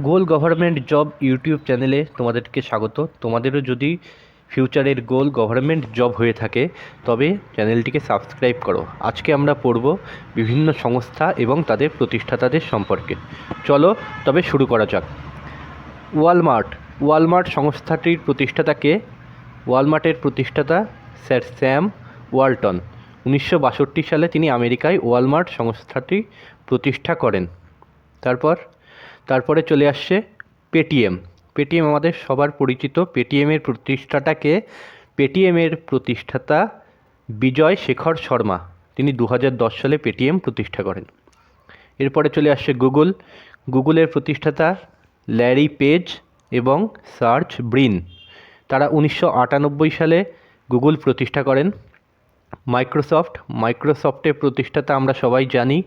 গোল government job YouTube চ্যানেলে তোমাদেরকে স্বাগত। তোমাদেরও যদি ফিউচারের গোল গভর্নমেন্ট জব হয়ে থাকে, তবে চ্যানেলটিকে সাবস্ক্রাইব করো। আজকে আমরা পড়ব বিভিন্ন সংস্থা এবং তাদের প্রতিষ্ঠাতাদের সম্পর্কে। চলো, তবে শুরু করা যাক। ওয়ালমার্ট ওয়ালমার্ট সংস্থাটির প্রতিষ্ঠাতাকে ওয়ালমার্টের প্রতিষ্ঠাতা স্যার স্যাম ওয়ালটন। উনিশশো বাষট্টি সালে তিনি আমেরিকায় ওয়ালমার্ট সংস্থাটি প্রতিষ্ঠা করেন। তারপর তারপরে চলে আসছে পেটিএম পেটিএম আমাদের সবার পরিচিত। পেটিএমের প্রতিষ্ঠাতাকে পেটিএমের প্রতিষ্ঠাতা বিজয় শেখর শর্মা। তিনি দু হাজার দশ সালে পেটিএম প্রতিষ্ঠা করেন। এরপরে চলে আসছে গুগল গুগলের প্রতিষ্ঠাতা ল্যারি পেজ এবং সার্চ ব্রিন তারা উনিশশো আটানব্বই সালে গুগল প্রতিষ্ঠা করেন। মাইক্রোসফট মাইক্রোসফটের প্রতিষ্ঠাতা আমরা সবাই জানি।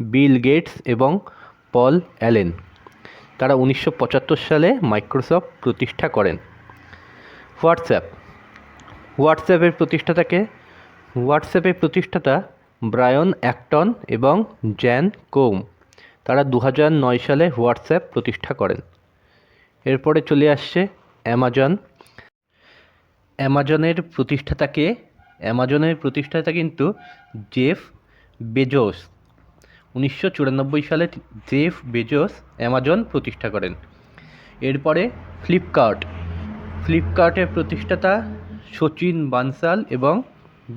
বিল গেটস এবং পল অ্যালেন তারা উনিশশো পঁচাত্তর সালে মাইক্রোসফট প্রতিষ্ঠা করেন। হোয়াটসঅ্যাপ। হোয়াটসঅ্যাপের প্রতিষ্ঠাতাকে হোয়াটসঅ্যাপের প্রতিষ্ঠাতা ব্রায়ন অ্যাক্টন এবং জ্যান কোম। তারা দু নয় সালে হোয়াটসঅ্যাপ প্রতিষ্ঠা করেন। এরপরে চলে আসছে অ্যামাজন। অ্যামাজনের প্রতিষ্ঠাতাকে অ্যামাজনের প্রতিষ্ঠাতা কিন্তু জেফ বেজোস। উনিশশো চুরানব্বই সালে জেফ বেজোস অ্যামাজন প্রতিষ্ঠা করেন। এরপরে ফ্লিপকার্ট। ফ্লিপকার্টের প্রতিষ্ঠাতা সচিন বানসাল এবং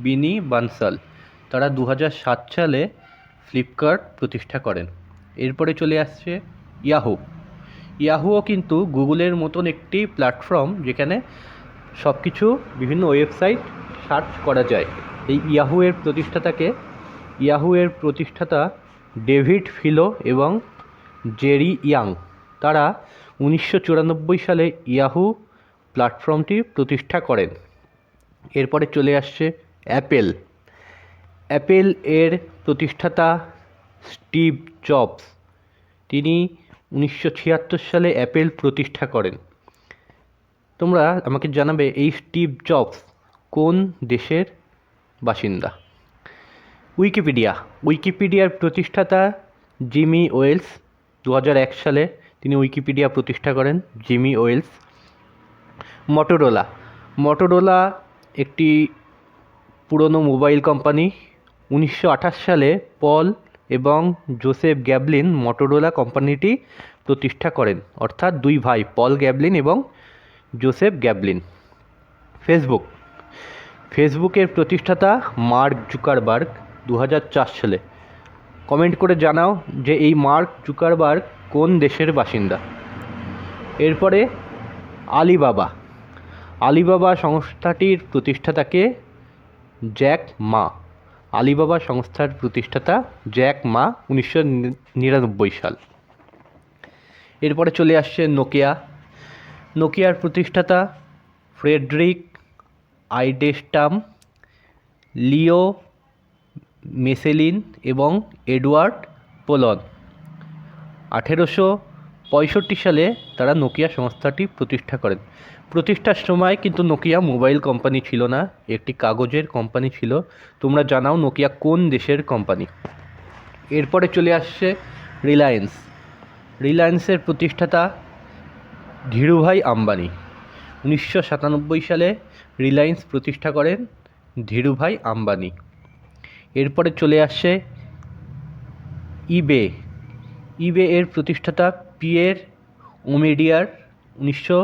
বিনি বানসাল। তারা দু সাত সালে ফ্লিপকার্ট প্রতিষ্ঠা করেন। এরপরে চলে আসছে ইয়াহু। ইয়াহুও কিন্তু গুগলের মতন একটি প্ল্যাটফর্ম যেখানে সব কিছু বিভিন্ন ওয়েবসাইট সার্চ করা যায়। এই ইয়াহু এর প্রতিষ্ঠাতাকে ইয়াহু এর প্রতিষ্ঠাতা ডেভিড ফিলো এবং জেরি ইয়াং। তারা উনিশশো চুরানব্বই সালে ইয়াহু প্ল্যাটফর্মটি প্রতিষ্ঠা করেন। এরপরে চলে আসছে অ্যাপেল। অ্যাপেল এর প্রতিষ্ঠাতা স্টিভ জবস। তিনি উনিশশো ছিয়াত্তর সালে অ্যাপেল প্রতিষ্ঠা করেন। তোমরা আমাকে জানাবে এই স্টিভ জবস কোন দেশের বাসিন্দা? উইকিপিডিয়া। উইকিপিডিয়ার প্রতিষ্ঠাতা জিমি ওয়েলস দু এক সালে তিনি উইকিপিডিয়া প্রতিষ্ঠা করেন, জিমি ওয়েলস। মটোরোলা। মটোরোলা একটি পুরনো মোবাইল কোম্পানি। উনিশশো আঠাশ সালে পল এবং জোসেফ গ্যাবলিন মটোরোলা কোম্পানিটি প্রতিষ্ঠা করেন। অর্থাৎ দুই ভাই, পল গ্যাবলিন এবং জোসেফ গ্যাবলিন। ফেসবুক। ফেসবুকের প্রতিষ্ঠাতা মার্ক জুকারবার্গ। দু হাজার চার সালে। কমেন্ট করে জানাও যে এই মার্ক জুকারবার্গ কোন দেশের বাসিন্দা। এরপরে আলিবাবা। আলিবাবা সংস্থাটির প্রতিষ্ঠাতাকে জ্যাক মা। আলিবাবা সংস্থার প্রতিষ্ঠাতা জ্যাক মা উনিশশো নিরানব্বই সাল। এরপরে চলে আসছে নোকিয়া। নোকিয়ার প্রতিষ্ঠাতা ফ্রেডরিক আইডেস্টাম লিও মেসেলিন এবং এডওয়ার্ড পোলন। আঠেরোশো পঁয়ষট্টি সালে তারা নোকিয়া সংস্থাটি প্রতিষ্ঠা করেন। প্রতিষ্ঠার সময় কিন্তু নোকিয়া মোবাইল কোম্পানি ছিল না, একটি কাগজের কোম্পানি ছিল। তোমরা জানাও নোকিয়া কোন দেশের কোম্পানি। এরপরে চলে আসছে রিলায়েন্স। রিলায়েন্সের প্রতিষ্ঠাতা ধীরুভাই আম্বানি। উনিশশো সাতানব্বই সালে রিলায়েন্স প্রতিষ্ঠা করেন ধীরুভাই আম্বানি। এরপরে চলে আসছে ইবে। ইবে এর প্রতিষ্ঠাতা পিয়ের ওমিডিয়ার উনিশশো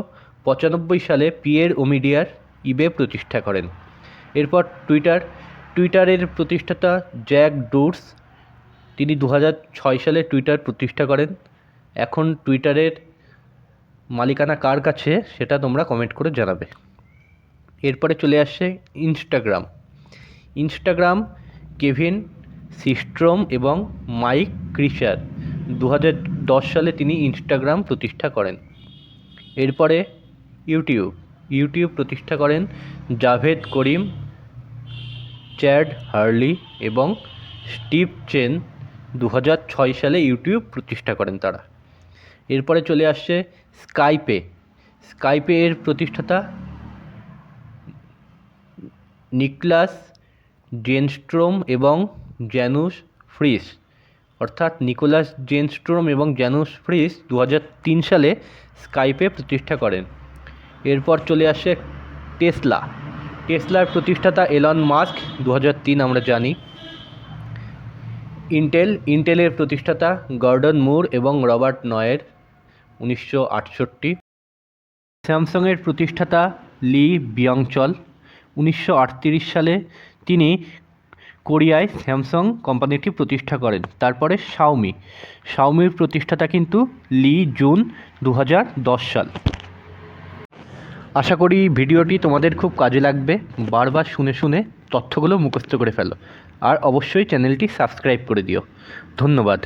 পঁচানব্বই সালে পিয়ের ওমিডিয়ার ইবে প্রতিষ্ঠা করেন। এরপর টুইটার টুইটারের প্রতিষ্ঠাতা জ্যাক ডুটস তিনি দু ছয় সালে টুইটার প্রতিষ্ঠা করেন। এখন টুইটারের মালিকানা কার কাছে সেটা তোমরা কমেন্ট করে জানাবে। এরপরে চলে আসছে ইনস্টাগ্রাম। ইনস্টাগ্রাম কেভিন, সিস্ট্রোম এবং মাইক ক্রিশার। দু দশ সালে তিনি ইনস্টাগ্রাম প্রতিষ্ঠা করেন। এরপরে ইউটিউব। ইউটিউব প্রতিষ্ঠা করেন জাভেদ করিম, চ্যাড হার্লি এবং স্টিভ চেন। দু ছয় সালে ইউটিউব প্রতিষ্ঠা করেন তারা। এরপরে চলে আসছে স্কাইপে। স্কাইপে এর প্রতিষ্ঠাতা নিকলাস জেনস্ট্রোম এবং জ্যানুস ফ্রিস। অর্থাৎ নিকোলাস জেনস্ট্রোম এবং জ্যানুস ফ্রিস দু সালে স্কাইপে প্রতিষ্ঠা করেন। এরপর চলে আসে টেসলা। টেসলার প্রতিষ্ঠাতা এলন মাস্ক দু আমরা জানি। ইন্টেল, ইন্টেলের প্রতিষ্ঠাতা গর্ডন মুর এবং রবার্ট নয়ের, উনিশশো আটষট্টি। স্যামসাংয়ের প্রতিষ্ঠাতা লি বিয়ংচল। উনিশশো আটত্রিশ সালে তিনি কোরিয়ায় স্যামসাং কোম্পানিটি প্রতিষ্ঠা করেন। তারপরে শাওমি। শাওমির প্রতিষ্ঠাতা কিন্তু লি জুন দু হাজার দশ সাল। আশা করি ভিডিওটি তোমাদের খুব কাজে লাগবে। বারবার শুনে শুনে তথ্যগুলো মুখস্থ করে ফেলো। আর অবশ্যই চ্যানেলটি সাবস্ক্রাইব করে দিও। ধন্যবাদ।